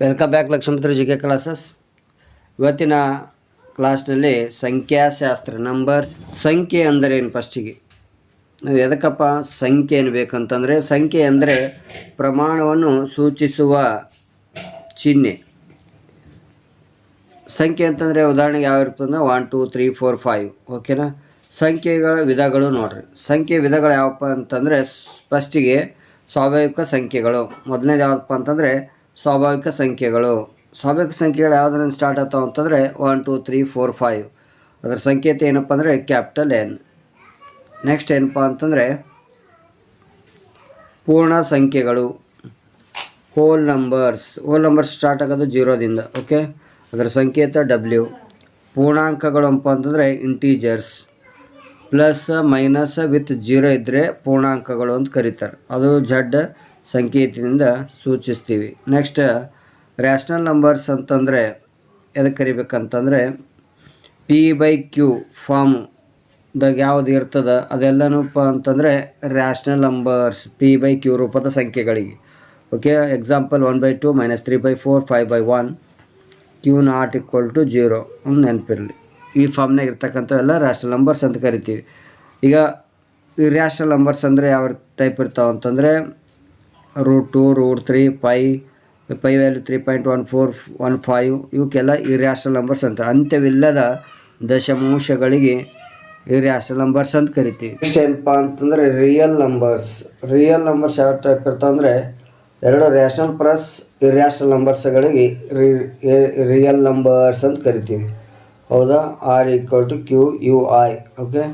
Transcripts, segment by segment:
Welcome back Lakshmiputra G K classes ಇವತ್ತಿನ ಕ್ಲಾಸ್ನಲ್ಲಿ ಸಂಖ್ಯಾಶಾಸ್ತ್ರ ನಂಬರ್ಸ್ ಸಂಖ್ಯೆ ಅಂದರೆ ಏನು ಫಸ್ಟಿಗೆ ನಾವು ಎದಕ್ಕಪ್ಪ ಸಂಖ್ಯೆ ಏನು ಬೇಕಂತಂದರೆ ಸಂಖ್ಯೆ ಅಂದರೆ ಪ್ರಮಾಣವನ್ನು ಸೂಚಿಸುವ ಚಿಹ್ನೆ. ಸಂಖ್ಯೆ ಅಂತಂದರೆ ಉದಾಹರಣೆಗೆ ಯಾವ ಇರ್ತದೆ one two three four five ಓಕೆನಾ ಸಂಖ್ಯೆಗಳ ವಿಧಗಳು ನೋಡ್ರಿ. ಸಂಖ್ಯೆ ವಿಧಗಳು ಯಾವಪ್ಪ ಅಂತಂದರೆ ಫಸ್ಟಿಗೆ ಸ್ವಾಭಾವಿಕ ಸಂಖ್ಯೆಗಳು. ಮೊದಲನೇದು ಯಾವಪ್ಪ ಅಂತಂದರೆ ಸ್ವಾಭಾವಿಕ ಸಂಖ್ಯೆಗಳು. ಸ್ವಾಭಾವಿಕ ಸಂಖ್ಯೆಗಳು ಯಾವುದರಿಂದ ಸ್ಟಾರ್ಟ್ ಆಗ್ತಾವ ಅಂತಂದರೆ one two three four five ಅದರ ಸಂಕೇತ ಏನಪ್ಪ ಅಂದರೆ ಕ್ಯಾಪಿಟಲ್ ಎನ್ ನೆಕ್ಸ್ಟ್ ಏನಪ್ಪ ಅಂತಂದರೆ ಪೂರ್ಣ ಸಂಖ್ಯೆಗಳು. Whole numbers whole numbers start ಆಗೋದು ಜೀರೋದಿಂದ ಓಕೆ ಅದರ ಸಂಕೇತ ಡಬ್ಲ್ಯೂ ಪೂರ್ಣಾಂಕಗಳು ಅಪ್ಪ ಅಂತಂದರೆ integers plus minus with zero ಇದ್ದರೆ ಪೂರ್ಣಾಂಕಗಳು ಅಂತ ಕರೀತಾರೆ. ಅದು ಜಡ್ ಸಂಕೇತದಿಂದ ಸೂಚಿಸ್ತೀವಿ. ನೆಕ್ಸ್ಟ್ ರ್ಯಾಷನಲ್ ನಂಬರ್ಸ್ ಅಂತಂದರೆ ಎದಕ್ಕೆ ಕರಿಬೇಕಂತಂದರೆ ಪಿ ಬೈ ಕ್ಯೂ ಫಾರ್ಮ್ ದಾಗ ಯಾವ್ದು ಇರ್ತದೆ ಅದೆಲ್ಲನೂಪ್ಪ ಅಂತಂದರೆ rational numbers P by Q ರೂಪದ ಸಂಖ್ಯೆಗಳಿಗೆ. Okay example one by two minus three by four five by one Q not equal to zero ನೆನಪಿರಲಿ. ಈ ಫಾರ್ಮ್ನಾಗ ಇರ್ತಕ್ಕಂಥ ಎಲ್ಲ ರ್ಯಾಷನಲ್ ನಂಬರ್ಸ್ ಅಂತ ಕರಿತೀವಿ. ಈಗ ಈ ರ್ಯಾಷನಲ್ ನಂಬರ್ಸ್ ಅಂದರೆ ಯಾವ ಟೈಪ್ ಇರ್ತಾವೆ ಅಂತಂದರೆ root two root three five pi value three point one four one five ಇವಕ್ಕೆಲ್ಲ ಇರ್ಯಾಷನಲ್ ನಂಬರ್ಸ್ ಅಂತ. ಅಂತ್ಯವಿಲ್ಲದ ದಶಮಾಂಶಗಳಿಗೆ ಇರ್ಯಾಷನಲ್ ನಂಬರ್ಸ್ ಅಂತ ಕರಿತೀವಿ. ನೆಕ್ಸ್ಟ್ ಏನಪ್ಪ ಅಂತಂದರೆ ರಿಯಲ್ ನಂಬರ್ಸ್ ರಿಯಲ್ ನಂಬರ್ಸ್ ಯಾವ ಟೈಪ್ ಇರ್ತಂದರೆ ಎರಡು ರ್ಯಾಷನಲ್ ಪ್ಲಸ್ ಇರ್ಯಾಷನಲ್ ನಂಬರ್ಸ್ಗಳಿಗೆ ರಿಯಲ್ ನಂಬರ್ಸ್ ಅಂತ ಕರಿತೀವಿ. ಹೌದಾ? R equal to Q U I okay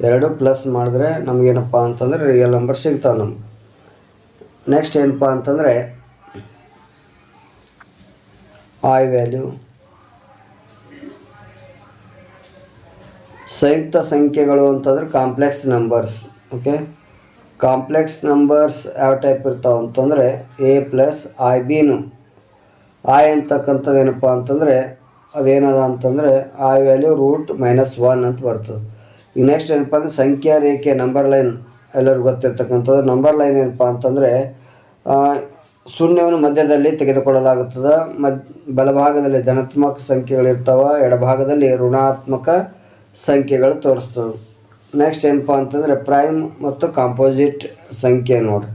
ಎರಡು ಪ್ಲಸ್ ಮಾಡಿದ್ರೆ ನಮಗೇನಪ್ಪ ಅಂತಂದರೆ ರಿಯಲ್ ನಂಬರ್ ಸಿಗ್ತಾವೆ ನಮ್ಗೆ. ನೆಕ್ಸ್ಟ್ ಏನಪ್ಪ ಅಂತಂದರೆ ಐ ವ್ಯಾಲ್ಯೂ ಸಂಯುಕ್ತ ಸಂಖ್ಯೆಗಳು ಅಂತಂದ್ರೆ complex numbers okay complex numbers ಯಾವ ಟೈಪ್ ಇರ್ತಾವೆ ಅಂತಂದರೆ ಎ ಪ್ಲಸ್ ಐ ಬಿನು ಐ ಅಂತಕ್ಕಂಥದ್ದು ಏನಪ್ಪ ಅಂತಂದರೆ, ಅದೇನದ ಅಂತಂದರೆ I value root minus one ಅಂತ ಬರ್ತದೆ. ಈಗ ನೆಕ್ಸ್ಟ್ ಏನಪ್ಪ ಅಂದರೆ, ಸಂಖ್ಯಾ ರೇಖೆ ನಂಬರ್ ಲೈನ್ ಎಲ್ಲರಿಗೂ ಗೊತ್ತಿರ್ತಕ್ಕಂಥದ್ದು. ನಂಬರ್ ಲೈನ್ ಏನಪ್ಪ ಅಂತಂದರೆ ಶೂನ್ಯವನ್ನು ಮಧ್ಯದಲ್ಲಿ ತೆಗೆದುಕೊಳ್ಳಲಾಗುತ್ತದೆ. ಮದ್, ಬಲಭಾಗದಲ್ಲಿ ಧನಾತ್ಮಕ ಸಂಖ್ಯೆಗಳಿರ್ತಾವೆ ಎಡಭಾಗದಲ್ಲಿ ಋಣಾತ್ಮಕ ಸಂಖ್ಯೆಗಳು ತೋರಿಸ್ತದೆ. ನೆಕ್ಸ್ಟ್ ಏನಪ್ಪ ಅಂತಂದರೆ ಪ್ರೈಮ್ ಮತ್ತು ಕಾಂಪೋಸಿಟ್ ಸಂಖ್ಯೆ ನೋಡಿ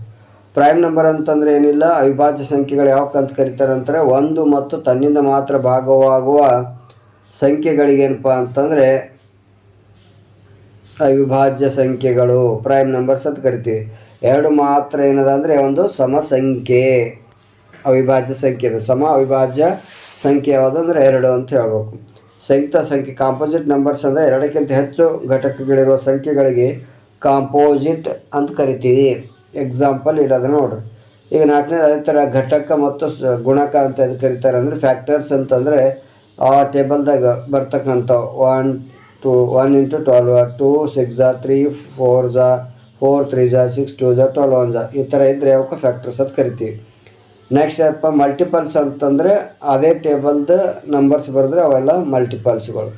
ಪ್ರೈಮ್ ನಂಬರ್ ಅಂತಂದರೆ ಏನಿಲ್ಲ, ಅವಿಭಾಜ್ಯ ಸಂಖ್ಯೆಗಳು ಯಾವ ಅಂತ ಕರೀತಾರೆ ಅಂತಾರೆ ಒಂದು ಮತ್ತು ತನ್ನಿಂದ ಮಾತ್ರ ಭಾಗವಾಗುವ ಸಂಖ್ಯೆಗಳಿಗೇನಪ್ಪ ಅಂತಂದರೆ ಅವಿಭಾಜ್ಯ ಸಂಖ್ಯೆಗಳು ಪ್ರೈಮ್ ನಂಬರ್ಸ್ ಅಂತ ಕರಿತೀವಿ. ಎರಡು ಮಾತ್ರ ಏನದ ಅಂದರೆ ಒಂದು ಸಮ ಸಂಖ್ಯೆ ಅವಿಭಾಜ್ಯ ಸಂಖ್ಯೆ ಅದು ಸಮ, ಅವಿಭಾಜ್ಯ ಸಂಖ್ಯೆ ಯಾವುದಂದ್ರೆ ಎರಡು ಅಂತ ಹೇಳ್ಬೇಕು. ಸಂಯುಕ್ತ ಸಂಖ್ಯೆ ಕಾಂಪೋಸಿಟ್ ನಂಬರ್ಸ್ ಅಂದರೆ ಎರಡಕ್ಕಿಂತ ಹೆಚ್ಚು ಘಟಕಗಳಿರುವ ಸಂಖ್ಯೆಗಳಿಗೆ ಕಾಂಪೋಸಿಟ್ ಅಂತ ಕರಿತೀವಿ. ಎಕ್ಸಾಂಪಲ್ ಇರೋದನ್ನ ನೋಡ್ರಿ. ಈಗ ನಾಲ್ಕನೇ ಅದೇ ಥರ ಘಟಕ ಮತ್ತು ಗುಣಕ ಅಂತ ಏನು ಕರೀತಾರೆ ಅಂದರೆ ಫ್ಯಾಕ್ಟರ್ಸ್ ಅಂತಂದರೆ ಆ ಟೇಬಲ್ದಾಗ ಬರ್ತಕ್ಕಂಥ one two one into twelve two six three four ಜಾ ಫೋರ್ ತ್ರೀ ಜಾ ಸಿಕ್ಸ್ ಟೂ ಝಾ ಟ್ವೆಲ್ ಒನ್ ಜಾ ಈ ಥರ ಇದ್ದರೆ ಅವಕ್ಕೆ ಫ್ಯಾಕ್ಟರ್ಸ್ ಅಂತ ಕರಿತೀವಿ. ನೆಕ್ಸ್ಟ್ ಏನಪ್ಪ ಮಲ್ಟಿಪಲ್ಸ್ ಅಂತಂದರೆ ಅದೇ ಟೇಬಲ್ದು ನಂಬರ್ಸ್ ಬರೆದ್ರೆ ಅವೆಲ್ಲ ಮಲ್ಟಿಪಲ್ಸ್ಗಳು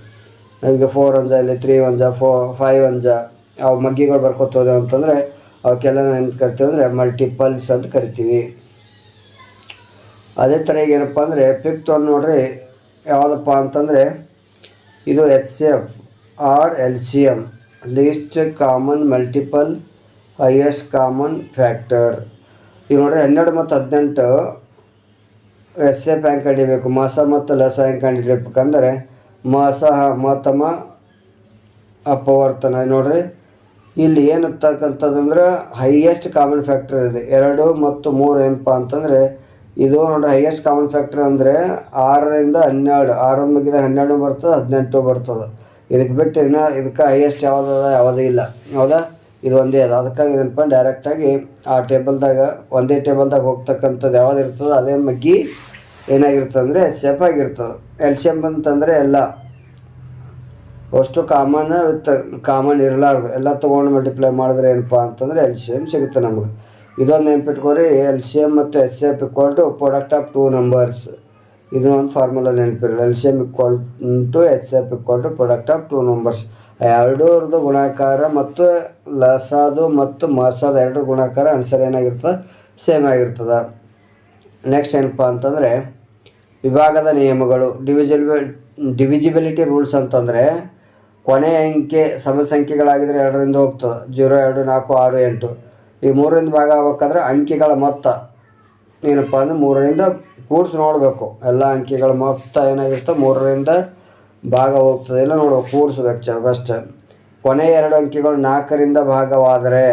ಈಗ ಫೋರ್ ಒನ್ ಜಾ ಇಲ್ಲಿ ತ್ರೀ ಒನ್ ಜಾ ಫೋ ಫೈವ್ ಒನ್ ಜಾ ಅವು ಮಗ್ಗಿಗಳು ಬರ್ಕೊತ ಹೋದೆವು ಅಂತಂದರೆ ಅವಕ್ಕೆಲ್ಲ ಏನು ಕರಿತೀವಿ ಅಂದರೆ ಮಲ್ಟಿಪಲ್ಸ್ ಅಂತ ಕರಿತೀವಿ. ಅದೇ ಥರ ಈಗ ಏನಪ್ಪ ಅಂದರೆ ಫಿಫ್ತ್ ಒನ್ ನೋಡ್ರಿ, ಯಾವುದಪ್ಪ ಅಂತಂದರೆ ಇದು H C F or L C M least common multiple highest common factor ಈಗ ನೋಡ್ರಿ ಹನ್ನೆರಡು ಮತ್ತು ಹದಿನೆಂಟು ಎಸ್ ಎಫ್ ಹ್ಯಾಂಗೆ ಕಂಡಿಬೇಕು, ಮಾಸ ಮತ್ತು ಲಸ ಹೆಂಗೆ ಕಂಡಿಡ್ಬೇಕಂದ್ರೆ ಮಾಸ ಮತಮ ಅಪವರ್ತನ. ನೋಡ್ರಿ, ಇಲ್ಲಿ ಏನಿರ್ತಕ್ಕಂಥದ್ದಂದ್ರೆ ಹೈಯೆಸ್ಟ್ ಕಾಮನ್ ಫ್ಯಾಕ್ಟರ್ ಇದೆ. ಎರಡು ಮತ್ತು ಮೂರು ಏನಪ್ಪ ಅಂತಂದರೆ ಇದು ನೋಡ್ರಿ ಹೈಯೆಸ್ಟ್ ಕಾಮನ್ ಫ್ಯಾಕ್ಟರ್ ಅಂದರೆ ಆರರಿಂದ ಹನ್ನೆರಡು. ಆರೊಂದು ಮುಗಿದ ಹನ್ನೆರಡು ಬರ್ತದೆ, ಹದಿನೆಂಟು ಬರ್ತದೆ. ಇದಕ್ಕೆ ಬಿಟ್ಟು ಇನ್ನು ಇದಕ್ಕೆ ಹೈಯೆಸ್ಟ್ ಯಾವುದದ ಯಾವುದೂ ಇಲ್ಲ. ಹೌದಾ? ಇದು ಒಂದೇ ಅದ. ಅದಕ್ಕಾಗಿ ಏನಪ್ಪ ಡೈರೆಕ್ಟಾಗಿ ಆ ಟೇಬಲ್ದಾಗ, ಒಂದೇ ಟೇಬಲ್ದಾಗ ಹೋಗ್ತಕ್ಕಂಥದ್ದು ಯಾವ್ದು ಇರ್ತದೆ ಅದೇ ಮಗ್ಗಿ ಏನಾಗಿರ್ತದಂದರೆ ಸೇಫ್ ಆಗಿರ್ತದೆ. ಎಲ್ ಸಿ ಎಂ ಅಂತಂದರೆ ಎಲ್ಲ ಅಷ್ಟು ಕಾಮನ್ ವಿತ್ ಕಾಮನ್ ಇರಲಾರ್ದು. ಎಲ್ಲ ತೊಗೊಂಡು ಮಲ್ಟಿಪ್ಲೈ ಮಾಡಿದ್ರೆ ಏನಪ್ಪ ಅಂತಂದರೆ ಎಲ್ ಸಿ ಎಂ ಸಿಗುತ್ತೆ ನಮಗೆ. ಇದೊಂದು ನೆನ್ಪಿಟ್ಕೊರಿ ಎಲ್ ಸಿ ಎಂ ಮತ್ತು S F equal to product of two numbers ಇದನ್ನ ಒಂದು ಫಾರ್ಮುಲಾ ನೆನಪಿರಲಿ. L C M equal to S F equal to product of two numbers ಎರಡೂರದ್ದು ಗುಣಾಕಾರ ಮತ್ತು ಲಸಾದು ಮತ್ತು ಮಸಾದ ಎರಡು ಗುಣಾಕಾರ ಆನ್ಸರ್ ಏನಾಗಿರ್ತದೆ? ಸೇಮ್ ಆಗಿರ್ತದೆ. ನೆಕ್ಸ್ಟ್ ಏನಪ್ಪ ಅಂತಂದರೆ, ವಿಭಾಗದ ನಿಯಮಗಳು ಡಿವಿಜಿಬಲ್ ಡಿವಿಜಿಬಿಲಿಟಿ ರೂಲ್ಸ್ ಅಂತಂದರೆ, ಕೊನೆ ಅಂಕೆ ಸಮಸಂಖ್ಯೆಗಳಾಗಿದ್ದರೆ ಎರಡರಿಂದ ಹೋಗ್ತದೆ. ಜೀರೋ, ಎರಡು, ನಾಲ್ಕು, ಆರು, ಎಂಟು. ಈ ಮೂರರಿಂದ ಭಾಗ ಆಗ್ಬೇಕಾದ್ರೆ ಅಂಕಿಗಳ ಮೊತ್ತ. ಏನಪ್ಪ ಅಂದರೆ ಮೂರರಿಂದ ಕೂಡಿಸಿ ನೋಡಬೇಕು. ಎಲ್ಲ ಅಂಕಿಗಳ ಮೊತ್ತ ಏನಾಗಿರ್ತದೆ? ಮೂರರಿಂದ ಭಾಗ ಹೋಗ್ತದೆ ಇಲ್ಲ ನೋಡುವ ಕೂಡಿಸ್ಬೇಕು ಚ ಫಸ್ಟ್ ಕೊನೆಯ ಎರಡು ಅಂಕಿಗಳು ನಾಲ್ಕರಿಂದ ಭಾಗವಾದರೆ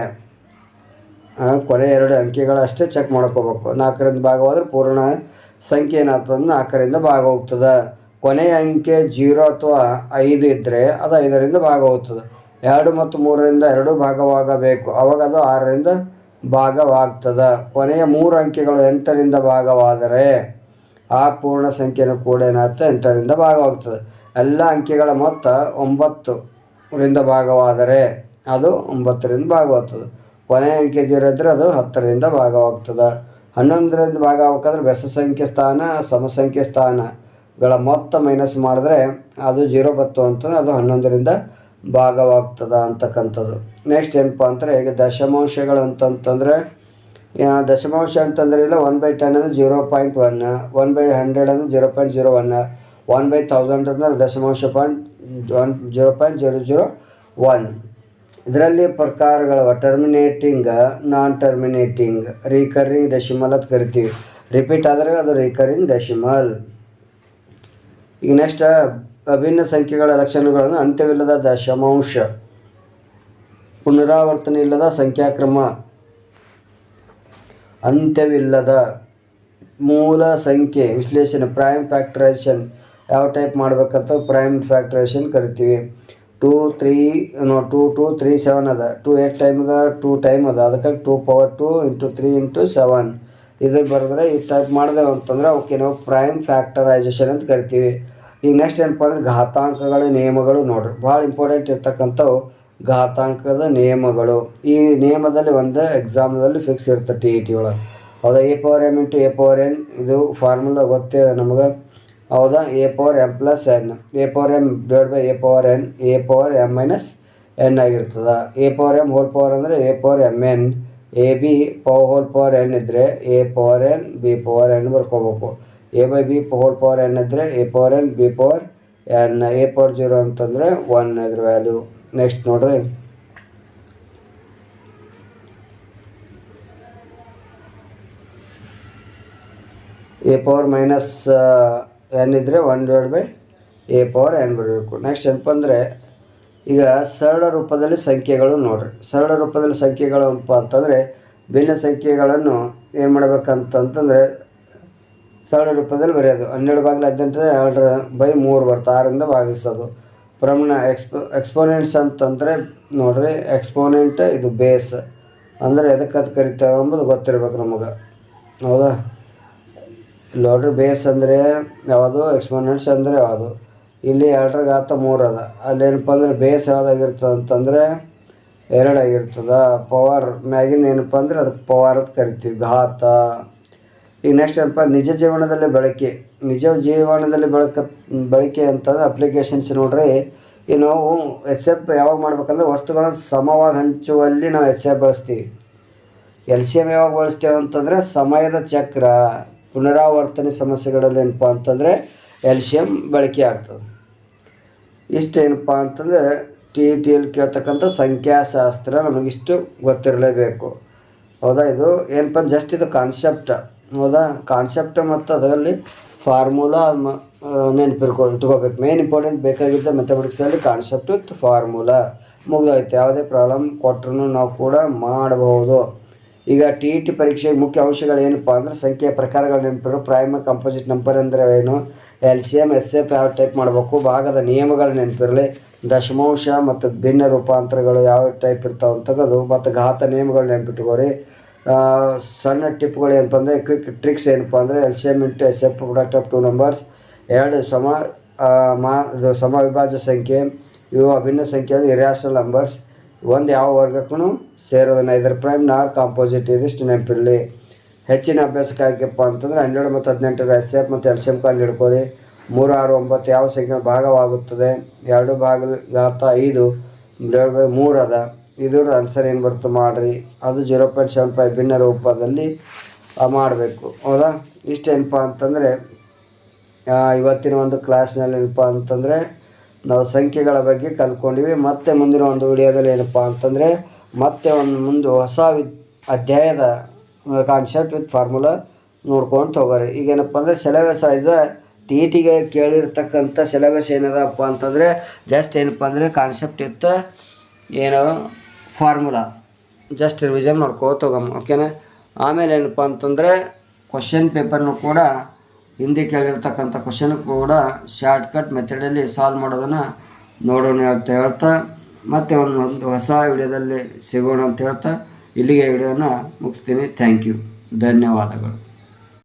ಕೊನೆ ಎರಡು ಅಂಕಿಗಳಷ್ಟೇ ಚೆಕ್ ಮಾಡ್ಕೋಬೇಕು. ನಾಲ್ಕರಿಂದ ಭಾಗವಾದರೆ ಪೂರ್ಣ ಸಂಖ್ಯೆ ಏನಾಗ್ತದೆ ನಾಲ್ಕರಿಂದ ಭಾಗ ಹೋಗ್ತದೆ ಕೊನೆಯ ಅಂಕೆ ಜೀರೋ ಅಥವಾ ಐದು ಇದ್ದರೆ ಅದು ಐದರಿಂದ ಭಾಗ ಹೋಗ್ತದೆ ಎರಡು ಮತ್ತು ಮೂರರಿಂದ ಎರಡು ಭಾಗವಾಗಬೇಕು. ಅವಾಗ ಅದು ಆರರಿಂದ ಭಾಗವಾಗ್ತದೆ. ಕೊನೆಯ ಮೂರು ಅಂಕೆಗಳು ಎಂಟರಿಂದ ಭಾಗವಾದರೆ, ಆ ಪೂರ್ಣ ಸಂಖ್ಯೆನೂ ಕೂಡ ಏನಾಗ್ತದೆ ಎಂಟರಿಂದ ಭಾಗವಾಗ್ತದೆ. ಎಲ್ಲ ಅಂಕೆಗಳ ಮೊತ್ತ ಒಂಬತ್ತು ರಿಂದ ಭಾಗವಾದರೆ ಅದು ಒಂಬತ್ತರಿಂದ ಭಾಗವಾಗ್ತದೆ. ಕೊನೆಯ ಅಂಕೆ ಜೀರೋ ಅದು ಹತ್ತರಿಂದ ಭಾಗವಾಗ್ತದೆ. ಹನ್ನೊಂದರಿಂದ ಭಾಗ ಆಗ್ಬೇಕಾದ್ರೆ ಬೆಸ ಸಂಖ್ಯೆ ಸ್ಥಾನ ಸಮಸಂಖ್ಯೆ ಸ್ಥಾನಗಳ ಮೊತ್ತ ಮೈನಸ್ ಮಾಡಿದ್ರೆ ಅದು ಜೀರೋ ಬತ್ತು ಅಂತಂದ್ರೆ ಅದು ಹನ್ನೊಂದರಿಂದ ಭಾಗವಾಗ್ತದ ಅಂತಕ್ಕಂಥದ್ದು. ನೆಕ್ಸ್ಟ್ ಏನಪ್ಪ ಅಂದರೆ ಈಗ ದಶಮಾಂಶಗಳು ಅಂತಂತಂದರೆ ದಶಮಾಂಶ ಅಂತಂದ್ರೆ ಇಲ್ಲ ಒನ್ ಬೈ ಟೆನ್ ಅಂದರೆ zero point one one by hundred ಅಂದರೆ zero point zero one one by thousand ಅಂದ್ರೆ ದಶಮಾಂಶ point one zero point zero zero one ಇದರಲ್ಲಿ ಪ್ರಕಾರಗಳವ terminating non terminating recurring decimal ಅಂತ ಕರಿತೀವಿ. ರಿಪೀಟ್ ಆದರೆ ಅದು ರಿಕರಿಂಗ್ ಡೆಸಿಮಲ್ ಈಗ ನೆಕ್ಸ್ಟ್ ಅಭಿನ್ನ ಸಂಖ್ಯೆಗಳ ಲಕ್ಷಣಗಳನ್ನು ಅಂತ್ಯವಿಲ್ಲದ ದಶಮಾಂಶ. ಪುನರಾವರ್ತನೆ ಇಲ್ಲದ ಸಂಖ್ಯಾಕ್ರಮ. ಅಂತ್ಯವಿಲ್ಲದ ಮೂಲ ಸಂಖ್ಯೆ, ವಿಶ್ಲೇಷಣೆ ಪ್ರೈಮ್ ಫ್ಯಾಕ್ಟರೈಸೇಷನ್ ಯಾವ ಟೈಪ್ ಮಾಡಬೇಕಂತ ಪ್ರೈಮ್ ಫ್ಯಾಕ್ಟ್ರೇಷನ್ ಕರಿತೀವಿ. Two three no two two three seven ಅದ. ಟೂ ಏಟ್ ಟೈಮ್ ಅದ ಟೂ ಟೈಮ್ ಅದ. ಅದಕ್ಕೆ two power two into three into seven ಇದು ಬರೆದ್ರೆ ಈ ಟೈಪ್ ಮಾಡಿದೆವು ಅಂತಂದ್ರೆ ಅವಕ್ಕೆ ನಾವು ಪ್ರೈಮ್ ಫ್ಯಾಕ್ಟರೈಸೇಷನ್ ಅಂತ ಕರಿತೀವಿ. ಈಗ ನೆಕ್ಸ್ಟ್ ಏನಪ್ಪ ಅಂದ್ರೆ ಘಾತಾಂಕಗಳ ನಿಯಮಗಳು ನೋಡ್ರಿ. ಭಾಳ ಇಂಪಾರ್ಟೆಂಟ್ ಇರ್ತಕ್ಕಂಥವು ಘಾತಾಂಕದ ನಿಯಮಗಳು. ಈ ನಿಯಮದಲ್ಲಿ ಒಂದು ಎಕ್ಸಾಮ್ದಲ್ಲಿ ಫಿಕ್ಸ್ ಇರ್ತದೆ ಟಿ ಇ ಟಿ ಒಳಗೆ. ಹೌದಾ A power M into A power N ಇದು ಫಾರ್ಮುಲಾ ಗೊತ್ತೇ ನಮಗೆ? ಹೌದಾ A power M plus N A power M divide by A power N A power M minus N ಆಗಿರ್ತದೆ A power M whole power ಅಂದರೆ A power M N A B power whole power N ಇದ್ದರೆ A power N B power N ಬರ್ಕೋಬೇಕು A by B whole power N ಇದ್ದರೆ A power N B power N A power zero ಅಂತಂದರೆ one ಇದ್ರ value next ನೋಡ್ರಿ A power minus N ಇದ್ದರೆ one divide by A power N ಬರಬೇಕು next ಏನಪ್ಪ ಅಂದರೆ, ಈಗ ಸರಳ ರೂಪದಲ್ಲಿ ಸಂಖ್ಯೆಗಳು ನೋಡ್ರಿ. ಸರಳ ರೂಪದಲ್ಲಿ ಸಂಖ್ಯೆಗಳು ಏನಪ್ಪ ಅಂತಂದರೆ, ಭಿನ್ನ ಸಂಖ್ಯೆಗಳನ್ನು ಏನು ಮಾಡ್ಬೇಕಂತಂತಂದರೆ, ಸರಳ ರೂಪದಲ್ಲಿ ಬರೆಯೋದು. ಹನ್ನೆರಡು ಬಾಗಿಲು ಹದಿನೆಂಟು ಎರಡರ ಬೈ ಮೂರು ಬರ್ತಾ ಆರಿಂದ ಭಾಗಿಸೋದು. ಪ್ರಮಾಣ ಎಕ್ಸ್ಪೋ ಎಕ್ಸ್ಪೋನೆಂಟ್ಸ್ ಅಂತಂದರೆ ನೋಡ್ರಿ ಎಕ್ಸ್ಪೋನೆಂಟ್ ಇದು ಬೇಸ್ ಅಂದರೆ ಎದಕ್ಕೆ ಅದು ಕರಿತೇವೆ ಎಂಬುದು ಗೊತ್ತಿರ್ಬೇಕು ನಮಗೆ. ಹೌದಾ? ಇಲ್ಲಿ ನೋಡ್ರಿ ಬೇಸ್ ಅಂದರೆ ಯಾವುದು? ಎಕ್ಸ್ಪೋನೆಂಟ್ಸ್ ಅಂದರೆ ಯಾವುದು? ಇಲ್ಲಿ ಎರಡರ ಘಾತ ಮೂರು ಅದ. ಅಲ್ಲೇನಪ್ಪ ಅಂದ್ರೆ ಬೇಸ್ ಯಾವುದಾಗಿರ್ತದೆ ಅಂತಂದರೆ ಎರಡಾಗಿರ್ತದ ಪವರ್ ಮ್ಯಾಗಿನ ಏನಪ್ಪ ಅಂದ್ರೆ ಅದಕ್ಕೆ ಪವರ್ ಅಂತ ಕರಿತೀವಿ. ಘಾತ. ಈಗ ನೆಕ್ಸ್ಟ್ ಏನಪ್ಪ? ನಿಜ ಜೀವನದಲ್ಲಿ ಬಳಕೆ. ನಿಜ ಜೀವನದಲ್ಲಿ ಬಳಕ, ಬಳಕೆ ಅಂತಂದ್ರೆ ಅಪ್ಲಿಕೇಶನ್ಸ್ ನೋಡ್ರಿ. ಈ ನಾವು ಎಸ್ ಎಫ್ ಯಾವಾಗ ಮಾಡ್ಬೇಕಂದ್ರೆ ವಸ್ತುಗಳನ್ನು ಸಮವಾಗಿ ಹಂಚುವಲ್ಲಿ ನಾವು ಎಸ್ ಎಫ್ ಬಳಸ್ತೀವಿ. ಎಲ್ ಸಿ ಎಂ ಯಾವಾಗ ಬಳಸ್ತೇವೆ ಅಂತಂದರೆ ಸಮಯದ ಚಕ್ರ. ಪುನರಾವರ್ತನೆ ಸಮಸ್ಯೆಗಳಲ್ಲಿ ಏನಪ್ಪ ಅಂತಂದರೆ ಎಲ್ ಸಿ ಎಂ ಬಳಕೆ ಆಗ್ತದೆ. ಇಷ್ಟು ಏನಪ್ಪ ಅಂತಂದರೆ ಟಿ ಇ ಟಿಯಲ್ಲಿ ಕೇಳ್ತಕ್ಕಂಥ ಸಂಖ್ಯಾಶಾಸ್ತ್ರ ನಮಗಿಷ್ಟು ಗೊತ್ತಿರಲೇಬೇಕು. ಹೌದಾ ಇದು? ಏನಪ್ಪ ಜಸ್ಟ್ ಇದು ಕಾನ್ಸೆಪ್ಟ್ ಹೌದಾ? ಕಾನ್ಸೆಪ್ಟ್ ಮತ್ತು ಅದರಲ್ಲಿ ಫಾರ್ಮುಲಾ ನೆನಪಿರ್ಕೊ, ಇಟ್ಕೋಬೇಕು. ಮೇನ್ ಇಂಪಾರ್ಟೆಂಟ್ ಬೇಕಾಗಿದ್ದ ಮೆಥಮೆಟಿಕ್ಸಲ್ಲಿ ಕಾನ್ಸೆಪ್ಟ್ ವಿತ್ ಫಾರ್ಮುಲಾ ಮುಗ್ದೋಯ್ತು. ಯಾವುದೇ ಪ್ರಾಬ್ಲಮ್ ಕೊಟ್ಟರು ನಾವು ಕೂಡ ಮಾಡಬಹುದು. ಈಗ ಟಿ ಇ ಟಿ ಪರೀಕ್ಷೆಗೆ ಮುಖ್ಯ ಅಂಶಗಳು ಏನಪ್ಪ ಅಂದ್ರೆ ಸಂಖ್ಯೆಯ ಪ್ರಕಾರಗಳ ನೆನಪಿರು ಪ್ರೈಮ್ ಕಂಪೋಸಿಟ್ ನಂಬರ್ ಅಂದರೆ ಏನು L C M S F ಯಾವ ಟೈಪ್ ಮಾಡಬೇಕು, ಭಾಗದ ನಿಯಮಗಳು ನೆನಪಿರಲಿ, ದಶಮಾಂಶ ಮತ್ತು ಭಿನ್ನ ರೂಪಾಂತರಗಳು ಯಾವ ಟೈಪ್ ಇರ್ತಾವೆ ಅಂತ ತೆಗೆದು ಮತ್ತು ಘಾತ ನಿಯಮಗಳು ನೆನಪಿಟ್ಕೋರಿ. ಸಣ್ಣ ಟಿಪ್ಗಳು ಏನಪ್ಪ ಅಂದರೆ ಕ್ವಿಕ್ ಟ್ರಿಕ್ಸ್ ಏನಪ್ಪ ಅಂದರೆ L C M into S F product of two numbers ಎರಡು ಸಮ ಮಾ, ಇದು ಸಮ ಸಂಖ್ಯೆ, ಇವು ಅಭಿನ್ನ ಸಂಖ್ಯೆ ಅಂದರೆ ಇರ್ಯಾಷನಲ್ ನಂಬರ್ಸ್ ಒಂದು ಯಾವ ವರ್ಗಕ್ಕೂ ಸೇರೋದನ್ನ ಇದರ ಪ್ರೈಮ್ ನಾರ್ ಕಾಂಪೋಸಿಟ್ ಇದಿಷ್ಟು ನೆನಪಿರಲಿ. ಹೆಚ್ಚಿನ ಅಭ್ಯಾಸಕ್ಕಾಗಿಪ್ಪ ಅಂತಂದರೆ ಹನ್ನೆರಡು ಮತ್ತು ಹದಿನೆಂಟರ ಎಸ್ ಎಫ್ ಮತ್ತು ಎಲ್ ಸಿ ಎಂ ಕಂಡು ಹಿಡ್ಕೊಳ್ಳಿ. ಮೂರು, ಆರು, ಒಂಬತ್ತು ಯಾವ ಸಂಖ್ಯೆ ಭಾಗವಾಗುತ್ತದೆ? ಎರಡು ಭಾಗ ಘಾತ ಐದು ಮೂರು ಅದ. ಇದರ ಆನ್ಸರ್ ಏನು ಬರ್ತದೆ ಮಾಡಿರಿ. ಅದು ಜೀರೋ ಪಾಯಿಂಟ್ ಸೆವೆನ್ ಫೈವ್ ಭಿನ್ನ ರೂಪದಲ್ಲಿ ಮಾಡಬೇಕು. ಹೌದಾ? ಇಷ್ಟೇನಪ್ಪ ಅಂತಂದರೆ ಇವತ್ತಿನ ಒಂದು ಕ್ಲಾಸ್ನಲ್ಲಿ ಏನಪ್ಪ ಅಂತಂದರೆ ನಾವು ಸಂಖ್ಯೆಗಳ ಬಗ್ಗೆ ಕಲ್ತ್ಕೊಂಡಿವಿ. ಮತ್ತೆ ಮುಂದಿನ ಒಂದು ವಿಡಿಯೋದಲ್ಲಿ ಏನಪ್ಪ ಅಂತಂದರೆ, ಮತ್ತೆ ಒಂದು ಮುಂದೆ ಹೊಸ ವಿ ಅಧ್ಯಾಯದ ಕಾನ್ಸೆಪ್ಟ್ ವಿತ್ ಫಾರ್ಮುಲಾ ನೋಡ್ಕೊತ ಹೋಗೋರಿ. ಈಗ ಏನಪ್ಪ ಅಂದರೆ ಸಿಲೆಬಸ್ ವೈಸ ಟಿ ಇ ಟಿಗೆ ಕೇಳಿರ್ತಕ್ಕಂಥ ಸಿಲೆಬಸ್ ಏನದಪ್ಪ ಅಂತಂದರೆ ಜಸ್ಟ್ ಏನಪ್ಪ ಅಂದರೆ ಕಾನ್ಸೆಪ್ಟ್ ಇತ್ತು ಏನು ಫಾರ್ಮುಲಾ ಜಸ್ಟ್ ರಿವಿಷನ್ ಮಾಡ್ಕೋತ ಹೋಗಮ್ಮ ಓಕೆನಾ ಆಮೇಲೆ ಏನಪ್ಪ ಅಂತಂದರೆ ಕ್ವಶನ್ ಪೇಪರ್ನು ಕೂಡ ಹಿಂದೆ ಕೇಳಿರ್ತಕ್ಕಂಥ ಕ್ವಶನ್ ಕೂಡ ಶಾರ್ಟ್ಕಟ್ ಮೆಥಡಲ್ಲಿ ಸಾಲ್ವ್ ಮಾಡೋದನ್ನು ನೋಡೋಣ ಅಂತ ಹೇಳ್ತಾ, ಮತ್ತೆ ಒಂದು ಹೊಸ ವಿಡಿಯೋದಲ್ಲಿ ಸಿಗೋಣ ಅಂತ ಹೇಳ್ತಾ, ಇಲ್ಲಿಗೆ ವಿಡಿಯೋನ ಮುಗಿಸ್ತೀನಿ. ಥ್ಯಾಂಕ್ ಯು ಧನ್ಯವಾದಗಳು.